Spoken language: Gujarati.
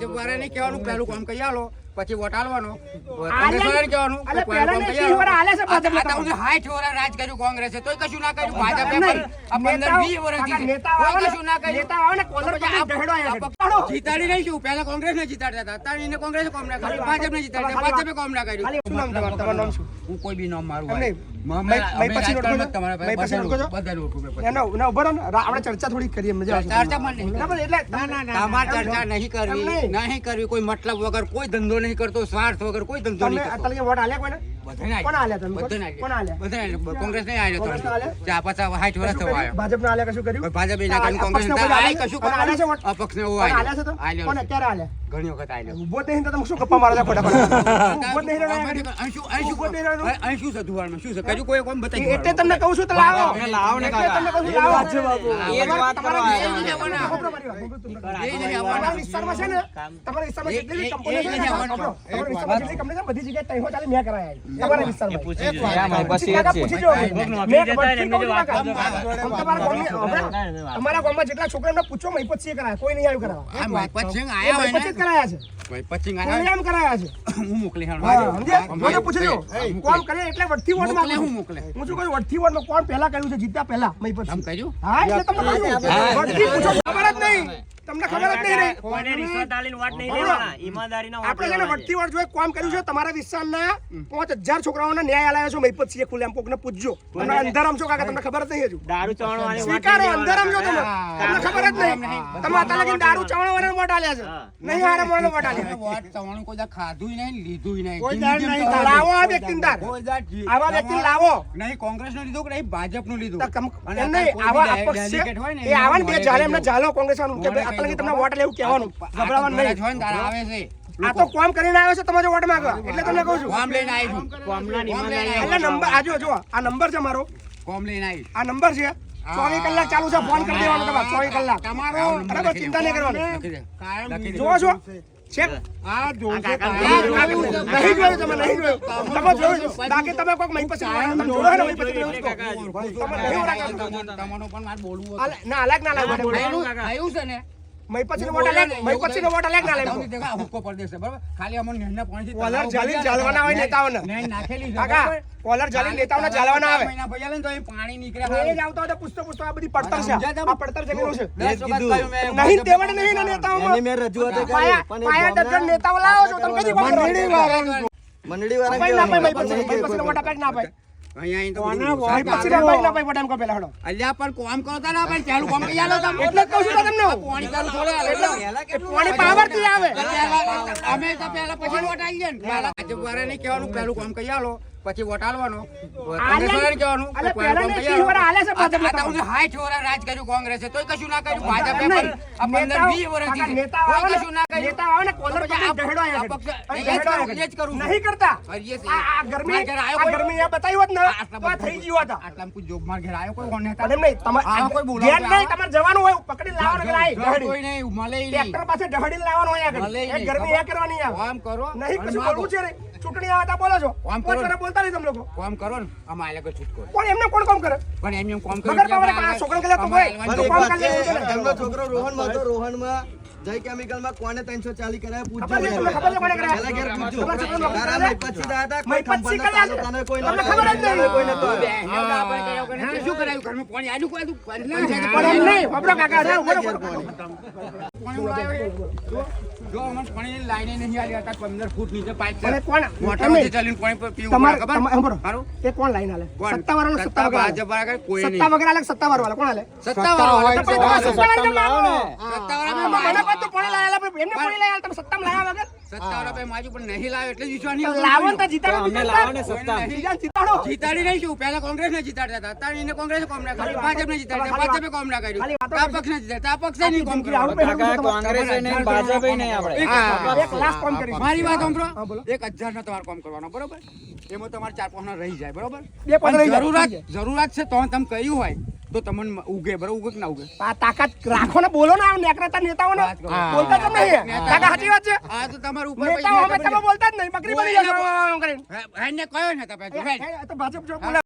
ભાજપ વાળાને કહેવાનું પહેલું કામ કરી આલો પછી વોટ આલવાનો આલ્યા- કોંગ્રેસ કહેવાનું પહેલું કામ ને કરી આલો. રાજ કર્યું કોંગ્રેસે તોય કશું ના કર્યું ભાજપે પણ પંદર વીસ વર્ષ જીતે. ને- કશું ના કર્યું. નેતાઓ આવે ને કોલર. જીતાડી નહીં પહેલા કોંગ્રેસને જીતાડતા હતા અત્યારે એને કોંગ્રેસે કોમ ના કર્યું જીતાડતા ભાજપે કોમ ના કર્યું શું નામ? તમારું નામ શું? હું કોઈ બી નામ મારું આપણે ચર્ચા થોડી કરીએ ચર્ચા નહીં. કરવી. નહીં. કરવી. કોઈ મતલબ વગર કોઈ ધંધો નહીં કરતો સ્વાર્થ વગર કોઈ ધંધો નહીં વોટ આલ્યા કોઈને કોંગ્રેસ નહીં પાછા વર્ષ થવા આવ્યો. કશું કર્યું? ભાજપ કોંગ્રેસ? કશું? ઘણી વખત નહીં તો તમે શું ગપ્પા મારો શું- છે? શું છે? કોઈ કોમ બતાવી એટલે તમને કહું છું તો લાવો. લાવો ને તમને કહું છું લાવો. વાત એ તમારા વિસ્તારમાં છે ને. તમારા વિસ્તારમાં જેટલી બધી જગ્યાએ તૈયાર ચાલે મેં કરાયા છે. તમારા વિસ્તારમાં. પૂછી જો. છું. ગામમાં જેટલા મહિપત સિંહે કરાયા. કોઈ નહીં આવ્યું કરાવવા સિંહ આયા હોય મહિપત કરાયા છે. મહિપત સિંહ આયા એમ કરાયા છે. હું મોકલી મને. કોણ કરે? એટલે વડથી વોટ હું મોકલે. હું શું કહું વડથી કોણ પહેલા કર્યું છે? જીતતા પહેલા મહીપત સિંહ. કર્યું હા એટલે તમને કહ્યું. વડથી પૂછો ખબર જ નહીં. તમને ખબર જ નહીં રહી. કોઈને રિશ્વત આલીને વોટ નહીં. લેવાના. ઈમાનદારીના વોટ આપણે છે વટતી વોટ જોઈએ કામ કર્યું છે તમારા વિસ્તારના પાંચ હજાર છોકરાઓને ન્યાય અલાયો છો મહિપત સિંહ ખુલ્લે આમ કોકને પૂછજો તમે અંધારામ છો કાકા તમને ખબર જ નહીં હજુ. દારૂ ચાવણ વાળી સ્વીકારો અંધારામ છો તમે. તમને ખબર જ નહીં. તમે આતા લગીને દારૂ ચાવણા વાળાને વોટ આલ્યા છે. નહીં હારા મોણને વોટ આલ્યા. વોટ તમારું કોઈ દા ખાધું નહીં લીધું નહીં. કોઈ જેમ નહીં. લાવો આ વ્યક્તિ જી- આવા વ્યક્તિ લાવો. નહીં કોંગ્રેસનું લીધું કે નહીં ભાજપનું લીધું નહીં, આવા અપક્ષ છે, ને એ આવા બે જાલે એમને જાલો કોંગ્રેસ વાળાનું કે દો તમને વોટ લેવું કહેવાનું આ તો- ગભરાવાનું નહીં જોઈન ને આવે છે આ તો કોમ કરીને આવ્યો છે તમારો વોટ માંગવા એટલે તમને કહું છું કોમ લઈને આવી છું કોમના કોમ ઈમાનદારી એટલે નંબર આજો જો આ નંબર છે મારો કોમ લઈને આવી આ નંબર છે ચોવીસ કલાક ચાલુ છે ફોન કરી દેવાનો તમારે ચોવીસ કલાક તમારો બરાબર ચિંતા નહીં કરવાની લખી. જોવો છો આ તારા- નહીં જોયું તમે નહીં જોયું તમે જોયું બાકી તમે કોઈક મહી પછી તમે જોયો ને મહી પછી તમે એવું જ કહો. તમે નહીં ઓળખતા. તમારું પણ મારે બોલવું ના અલગ ના લાગે આયુ- આયુ છે ને મહી પછી વોટ અલગ મહી પછી વોટ અલગ ના આ લાગે હુક્કો પરદેશ બરાબર? ખાલી અમને નેહના પાણીથી કોલર હોય નેતાઓને. નેહ નાખેલી કાકા કોલર જાલી નેતાઓને જાળવાના આવે. મહિના ભર્યા ને તો અહીં પાણી નીકળે એ જ આવતા હોય તો પૂછતો પૂછતો આ બધી પડતર છે. આ પડતર છે દસ વખત નહીં તેવડ નહીં ને નેતાઓમાં. એની રજૂઆત કરી, પણ પાયા ગામના નેતાઓ લાવો છો તમે કદી મંડળી વાળા મંડળી વાળા ના પણ પછીનો વોટ અપાય આવે. અલ્યા પણ કોમ કરો તા ના પણ ચાલુ કોમ કરી આલો તમે. એટલે કહું છું તમને પાણી ચાલુ થોડે આલે. એ પાણી પાવરથી આવે અમે તો પહેલા પછી વોટ આલી જાય ને. પહેલા ભાજપ વાળાને કહેવાનું પહેલું કામ કરી આલો પછી વોટ આલવાનો? કોંગ્રેસ કહેવાનું તમને. સાઠ વર્ષ રાજ કર્યું કોંગ્રેસે. તોય કશું ના કર્યું? ભાજપે પણ આ પંદર વીસ વર્ષ જીતે. ને- કશું ના કર્યું. નેતાઓ આવે ને કોલર પકડી ઢહેડો. એ જ ઢહેડો કરું, એ જ. નહીં કરતા. આ ગરમી આ ગરમી આ બતાવ્યું હોત ને આ થઈ ગયું હતા. આટલામાં કોઈ જોબ માર ઘેર આવ્યો કોઈ? કોણ નેતા? એમ નહીં તમારે કોઈ બોલાવતું નહીં તમારે જવાનું હોય પકડી લાવવાનું લાય, કોઈ નહીં, મળે ટ્રેક્ટર પાસે ઢહેડીને લાવવાનું હોય આગળ. એ. ગરમી એ કરવાની આવે. કામ કરો. નહીં કશું બોલવું છે ને ચૂંટણી આવે બોલો છો. કામ કરો. બોલતા નહીં તમે લોકો. કામ કરો ને. અમારે આલે છૂટકો કોણ એમને કોણ કામ કરે? પણ એમ એમ કામ છોકરો પાવરે આ છોકરાને કહેતા તો હોય. પણ તો કેમિકલમાં જય કોને 340 કરાયા પૂછજો ખબર કોને કરાયા? ઘેર પૂછજો. તારા? પછી દાદા કોઈ મય પછી ખંભાતના કરાયા છે. તાલુકાના કોઈ તમને ખબર જ નહીં. કોઈ નહોતો. આપણે કર્યા વગર શું કરાયું ઘરમાં પાણી આજુ કોઈ હતું? પંચાયતે પણ એમ નહીં વાપરો કાકા રે, ઊભો રહો, ઘેર ઊભો રહો. પાણી. પાણી ઉડાવ્યો એ. જો, જો અમને પાણીની લાઈને નહીં આલી હતા, 15 ફૂટ નીચે પાઇપ છે. અને કોણ? મોટરમાંથી એમ ચાલીને પાણી પીવું ખબર? તમારે- સાંભળો. કોણ લાઈન હાલે કોણ? સત્તાવાળાનો સત્તા સત્તા ભાજપ વાળા કરે, કોઈ સત્તા. વગર હાલે કે વાળા કોણ હાલે સત્તાવાળા હોય તો તો પછી તમે સત્તાવાળા કેમ લાવો? સત્તાવાળા મને ભાઈ કહો તો પાણી લાયેલા, પણ એમને પાણી લાયેલા, તમે સત્તામાં લાયા વગર? સત્તાવાળા ભાઈ માજુ પણ નહીં લાવ્યો એટલે જ વિશ્વાસ નહીં તો આવતો. લાવો તો જીતાડો અમને લાવો ને સત્તા. જીતાડો. જીતાડી. નહીં શું પહેલા કોંગ્રેસ ને જીતાડતા હતા. અત્યારે એને કોંગ્રેસ કોમ ના કર્યું. ભાજપ ને જીતાડતા ભાજપે કોમ ના કર્યું. આ પક્ષ ને જીતાડતા. આ પક્ષે નહીં કોમ કર્યું પહેલું કાકા તમારે- કોંગ્રેસ નહીં ભાજપ નહીં આપણે એક લાખ કામ કરીશું. મારી વાત સાંભળો. એક હજાર નો તમારે કોમ કરવાનો બરોબર? એમાં તમારે ચાર પાંચ રહી જાય બરોબર બે પાંચ જરૂરત જરૂરત છે તો તમે કહ્યું હોય તો તમને ઉગે બરોબર ઉગે કે ના ઉગે આ તાકાત રાખો ને બોલો ને આ નેકરાતા નેતાઓને વાત બોલતા તમે કાકા સાચી વાત છે આ તો તમારું ઉપર નેતાઓ અમે તમે બોલતા જ નહીં બકરી બની જશે કરીને હે ને કયો ને તમે તો ભાજપ જો બોલે